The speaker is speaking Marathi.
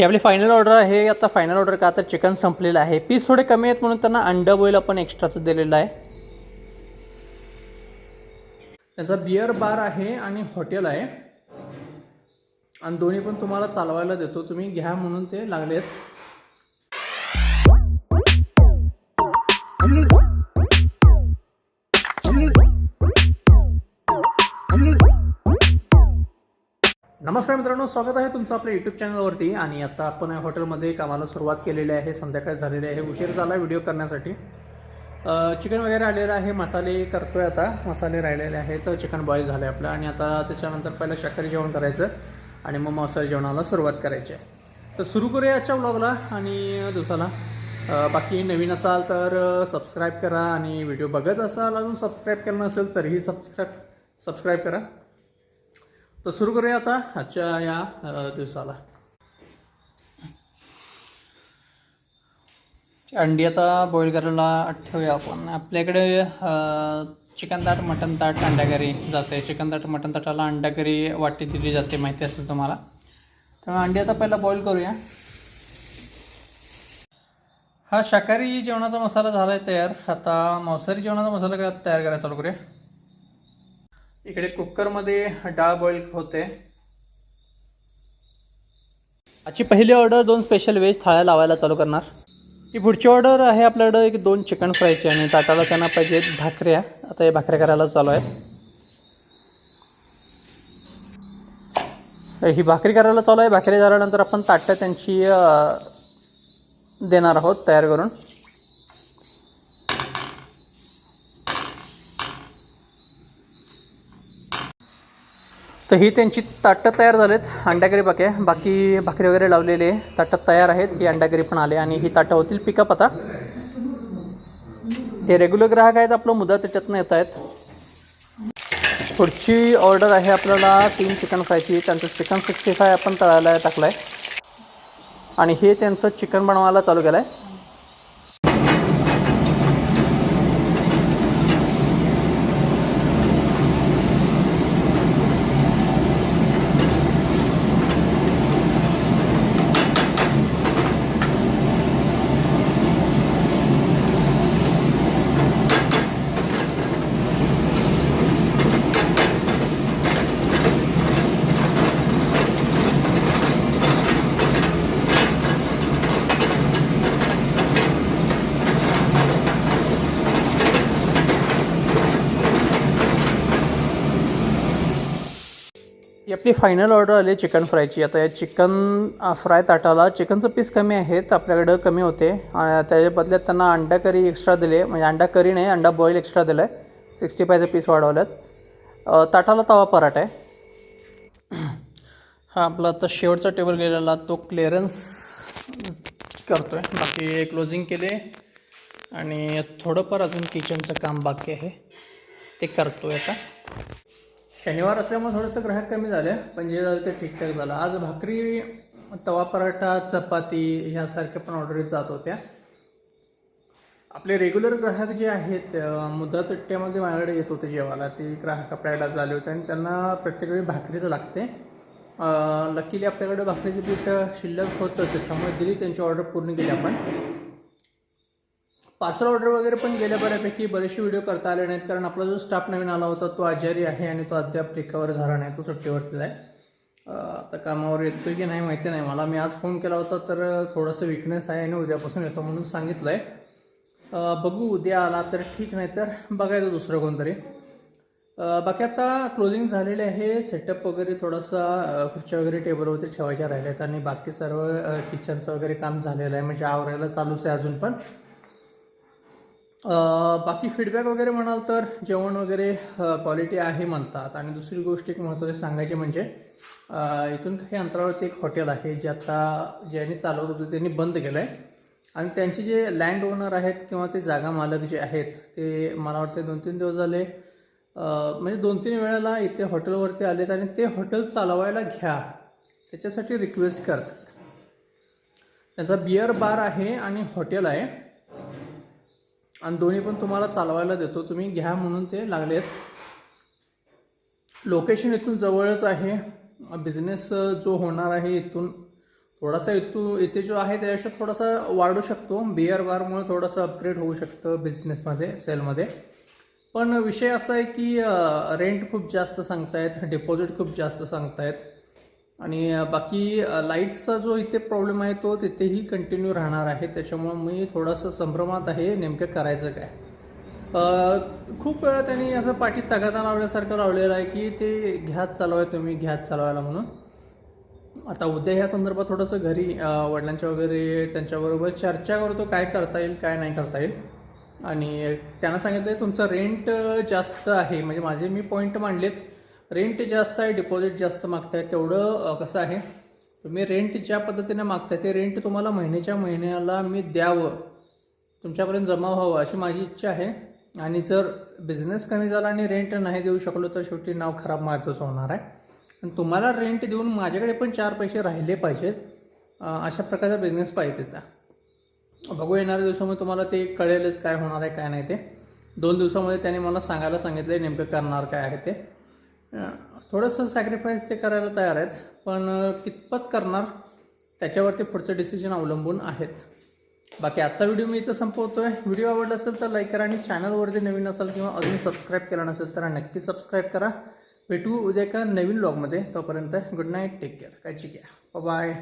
ही आपली फायनल ऑर्डर आहे. आता फायनल ऑर्डर का? तर चिकन संपलेलं आहे. पीस थोडे कमी आहेत म्हणून त्यांना अंडा बॉईल आपण एक्स्ट्राचं दिलेलं आहे. त्यांचा बिअर बार आहे आणि हॉटेल आहे. आणि दोन्ही पण तुम्हाला चालवायला देतो. तुम्ही घ्या म्हणून ते लागले आहेत. नमस्कार मित्रांनो स्वागत आहे तुमचं आपल्या यूट्यूब चॅनलवरती आणि आता आपण या हॉटेलमध्ये कामाला सुरुवात केलेली आहे संध्याकाळ झालेली आहे. उशीर झाला व्हिडिओ करण्यासाठी. चिकन वगैरे आलेलं आहे मसाले करतोय आता. मसाले राहिलेले आहेत चिकन बॉईल आहे आपलं. आणि आता त्याच्यानंतर पहिलं शाकाहारी जेवण करायचं आणि मग मांसाहारी जेवणाला सुरुवात करायची आहे. तर सुरू करूया आजच्या ब्लॉगला आणि दिवसाला बाकी नवीन असाल तर सबस्क्राईब करा आणि व्हिडिओ बघत असाल अजून सबस्क्राईब करणं असेल तरीही सबस्क्राईब सबस्क्राईब करा. तर सुरू करूया आता आजच्या या दिवसाला. अंडी आता बॉईल करायला ठेवूया आपण. आपल्याकडे चिकन ताट मटन ताट अंडा करी जाते. चिकन ताट मटन ताटाला अंडा करी वाटी दिली जाते माहिती असेल तुम्हाला. त्यामुळे अंडी आता पहिला बॉईल करूया. हा शाकाहारी जेवणाचा मसाला झाला आहे तयार. आता मांसाहारी जेवणाचा मसाला काय तयार करायला चालू करूया. इकडे कुकरमध्ये डाळ बॉईल होते. आजची पहिली ऑर्डर दोन स्पेशल व्हेज थाळ्या लावायला चालू करणार. ही पुढची ऑर्डर आहे आपल्याकडं एक दोन चिकन फ्रायची आणि ताटाला त्यांना पाहिजेत भाकऱ्या. आता हे भाकऱ्या करायला चालू आहेत. ही भाकरी करायला चालू आहे. भाकरी झाल्यानंतर आपण ताटं त्यांची देणार आहोत तयार करून. तर ही त्यांची ताटं तयार झालेत अंड्याकरी बाकी आहे बाकी भाकरी वगैरे लावलेले ताटं तयार आहेत. ही अंडागरी पण आले आणि ही ताटं होतील पिकअप आता. हे रेग्युलर ग्राहक आहेत आपलं मुदा त्याच्यातनं येत आहेत. पुढची ऑर्डर आहे आपल्याला तीन चिकन फ्रायची त्यांचं चिकन सिक्स्टी फाय आपण तळायला टाकलं आहे आणि हे त्यांचं चिकन बनवायला चालू केलं आहे ही आपली फायनल ऑर्डर आली चिकन फ्रायची आता या चिकन फ्राय ताटाला चिकनचं पीस कमी आहेत आपल्याकडं कमी होते. आणि त्याच्या बदल्यात त्यांना अंडा करी एक्स्ट्रा दिले. म्हणजे अंडा करी नाही अंडा बॉईल एक्स्ट्रा दिलं आहे सिक्स्टी फायचं पीस वाढवल्यात. ताटाला तवा पराठा आहे. हा आपला आता शेवटचा टेबल गेलेला तो क्लिअरन्स करतो आहे बाकी क्लोजिंग केले. आणि थोडंफार अजून किचनचं काम बाकी आहे. ते करतो आहे आता. शनिवार असल्यामुळे थोडंसं ग्राहक कमी झालं पण जे झालं ते ठीकठाक झालं. आज भाकरी तवा पराठा चपाती ह्यासारख्या पण ऑर्डरी जात होत्या. आपले रेग्युलर ग्राहक जे आहेत अं, मुदत माझ्याकडे येत होते जेवायला. ते ग्राहक आपल्याकडे झाले होते आणि त्यांना प्रत्येक वेळी भाकरीचं लागते. लकीली आपल्याकडे भाकरीचं पीठ शिल्लक होतं त्याच्यामुळे दिली त्यांची ऑर्डर पूर्ण केली आपण. पार्सल ऑर्डर वगैरे पण गेल्या बऱ्यापैकी बरेचसे व्हिडिओ करता आले नाहीत. कारण आपला जो स्टाफ नवीन आला होता तो आजारी आहे आणि तो अद्याप रिकवर झाला नाही. तो सुट्टीवरतीला आहे. आता कामावर येतोय की नाही माहिती नाही. मला मी आज फोन केला होता तर थोडंसं विकनेस आहे आणि उद्यापासून येतो म्हणून सांगितलं आहे बघू उद्या आला तर ठीक नाही तर बघायचं दुसरं कोणतरी. बाकी आता क्लोजिंग झालेले आहे. सेटअप वगैरे थोडासा खुर्च्या वगैरे टेबलवरती ठेवायच्या राहिल्या आहेत आणि बाकी सर्व किचनचं वगैरे काम झालेलं आहे. म्हणजे आवरायला चालूच आहे अजून पण. बाकी फीडबॅक वगैरे म्हणाल तर जेवण वगैरे क्वालिटी आहे म्हणतात. आणि दुसरी गोष्ट एक महत्त्वाची सांगायची म्हणजे इथून काही अंतरावरती एक हॉटेल आहे जे आता ज्यांनी चालवत होतं त्यांनी बंद केलं आहे आणि त्यांचे जे लँड ओनर आहेत किंवा ते जागा मालक जे आहेत ते मला वाटते दोन तीन दिवस झाले म्हणजे दोन तीन वेळेला इथे हॉटेलवरती आलेत आणि ते हॉटेल चालवायला घ्या. त्याच्यासाठी रिक्वेस्ट करतात. त्यांचा बिअर बार आहे आणि हॉटेल आहे. आणि दोन्ही पण तुम्हाला चालवायला देतो. तुम्ही घ्या म्हणून ते लागलेत लोकेशन इथून जवळच आहे. बिझनेस जो होणार आहे इथून थोडासा इथू इथे जो आहे त्यापेक्षा थोडासा वाढू शकतो. बी आर बारमुळे थोडंसं अपग्रेड होऊ शकतं बिझनेसमध्ये सेलमध्ये पण विषय असा आहे की रेंट खूप जास्त सांगतायत डिपॉझिट खूप जास्त सांगतायत. आणि बाकी लाईटचा जो इथे प्रॉब्लेम आहे तो तिथेही कंटिन्यू राहणार आहे. त्याच्यामुळं मी थोडंसं संभ्रमात आहे नेमकं करायचं काय. खूप वेळा त्यांनी असं पाठीत तगादा लावल्यासारखं लावलेलं आहे की ते घ्याच चालवाय तुम्ही घ्याच चालवायला म्हणून. आता उद्या ह्या संदर्भात थोडंसं घरी वडिलांच्या वगैरे त्यांच्याबरोबर चर्चा करतो काय करता येईल काय नाही करता येईल. आणि त्यांना सांगितलं तुमचं रेंट जास्त आहे. म्हणजे माझे मी पॉईंट मांडलेत. रेंट जास्त आहे डिपॉझिट जास्त मागताय तेवढं कसं आहे? तुम्ही रेंट ज्या पद्धतीने मागताय ते रेंट तुम्हाला महिन्याच्या महिन्याला मी द्यावं. तुमच्यापर्यंत जमा व्हावं अशी माझी इच्छा आहे. आणि जर बिझनेस कमी झाला आणि रेंट नाही देऊ शकलो तर शेवटी नाव खराब माझंच होणार आहे. आणि तुम्हाला रेंट देऊन माझ्याकडे पण चार पैसे राहिले पाहिजेत अशा प्रकारचा बिझनेस पाहिजे त्या बघू येणाऱ्या दिवसामध्ये तुम्हाला ते कळेलच काय होणार आहे काय नाही ते. दोन दिवसामध्ये त्याने मला सांगायला सांगितलं आहे नेमकं करणार काय आहे ते. थोडंसं सॅक्रिफाईस ते करायला तयार आहेत पण कितपत करणार त्याच्यावरती पुढचं डिसिजन अवलंबून आहेत. बाकी आजचा व्हिडिओ मी इथं संपवतो आहे व्हिडिओ आवडला असेल तर लाईक करा आणि चॅनलवरती नवीन असाल किंवा अजून सबस्क्राईब केला नसेल तर नक्की सबस्क्राईब करा. भेटू उद्या एका नवीन ब्लॉगमध्ये तोपर्यंत गुड नाईट टेक केअर काळजी घ्या बाय